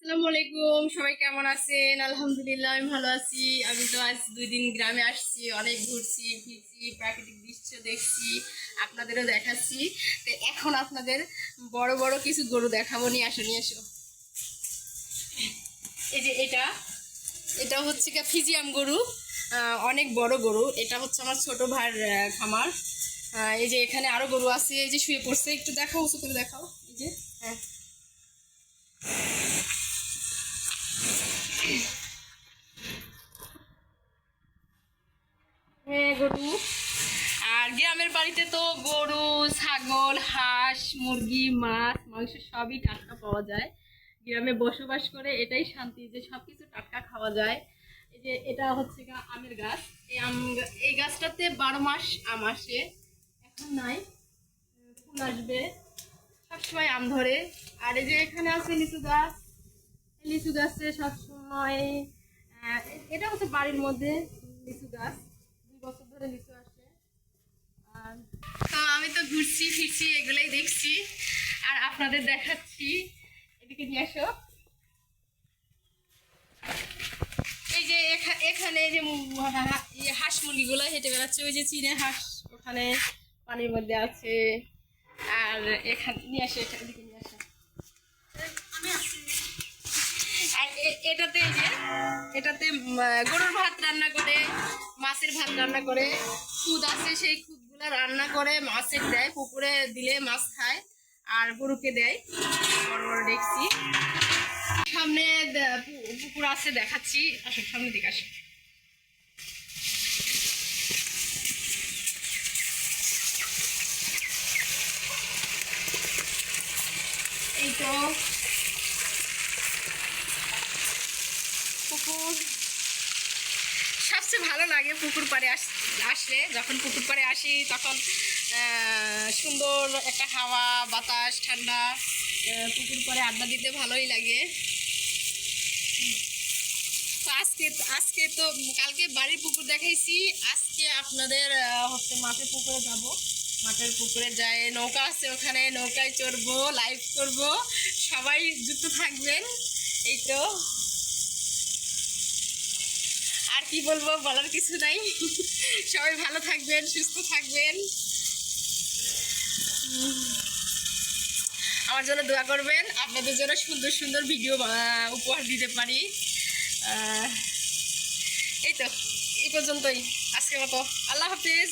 আসসালামু আলাইকুম সবাই কেমন আছেন? আলহামদুলিল্লাহ আমি ভালো আছি। আমি তো আজ দুই দিন গ্রামে আসছি অনেক ঘুরছি ফিরছি প্রাকৃতিক দৃশ্য দেখছি আপনাদেরও দেখাচ্ছি। তো এখন আপনাদের বড় বড় কিছু গরু দেখাবো নিয়ে আসো নিয়ে এসো এই যে এটা এটা হচ্ছে কি ফিজিয়াম গরু অনেক বড় গরু। এটা হচ্ছে আমার ছোট আহ, খামার। এই যে এখানে আরও গরু আছে এই যে শুয়ে পড়ছে। একটু দেখাও উঁচু দেখাও। এই যে হ্যাঁ। গরু আর গ্রামের বাড়িতে তো গরু, ছাগল, হাঁস, মুরগি, মাছ, মাংস সবই টাটকা পাওয়া যায়। গ্রামে বসবাস করে এটাই শান্তি যে সব কিছু টাটকা খাওয়া যায়। এই যে এটা হচ্ছে আমের গাছ। এই আম এই গাছটাতে বারো মাস আম আসে। এখন নাই, ফুল আসবে। সবসময় আম ধরে। আর এই যে এখানে আছে লিচু গাছ। লিচু গাছে সবসময় এটা হচ্ছে বাড়ির মধ্যে লিচু গাছ। দুই বছর ধরে লিচু আসে। আর তো আমি তো ঘুরছি, ফিরছি, এগুলোই দেখছি। আর আপনাদের দেখাচ্ছি। এদিকে নিয়ে আসো এই যে এখা- এখানে যে ইয়ে হাঁস মুরগিগুলো হেঁটে বেড়াচ্ছে, ওই যে চীনে হাঁস ওখানে পানির মধ্যে আছে। আর এখানে, নিয়ে আসো এখানে এদিকে নিয়ে আসো এটাতে যে, এটাতে গরুর ভাত রান্না করে, মাছের ভাত রান্না করে, খুদ আছে, সেই খুদগুলো রান্না করে, মাছের দেয়, পুকুরে দিলে মাছ খায়, আর গরুকে দেয়। বড় বড় দেখছি। সামনে পুকুর আছে, দেখাচ্ছি। আসো সামনে দিকে আসো। এই তো পুকুর। সবচেয়ে ভালো লাগে পুকুর পাড়ে আস, আসলে। যখন পুকুর পাড়ে আসি, তখন সুন্দর একটা হাওয়া, বাতাস, ঠান্ডা পুকুর পাড়ে আড্ডা দিতে ভালোই লাগে। তো আজকে আজকে তো কালকে বাড়ির পুকুর দেখাইছি। আজকে আপনাদের হচ্ছে মাঠের পুকুরে যাব। মাঠের পুকুরে যায় নৌকা আছে ওখানে, নৌকায় চড়বো লাইভ করব। সবাই যুক্ত থাকবেন। এই তো। আর কি বলব, বলার কিছু নাই। সবাই ভালো থাকবেন, সুস্থ থাকবেন। আমার জন্য দোয়া করবেন, আপনাদের জন্য সুন্দর সুন্দর ভিডিও উপহার দিতে পারি। এই তো, এই পর্যন্তই। আজকের মতো, আল্লাহ হাফিজ।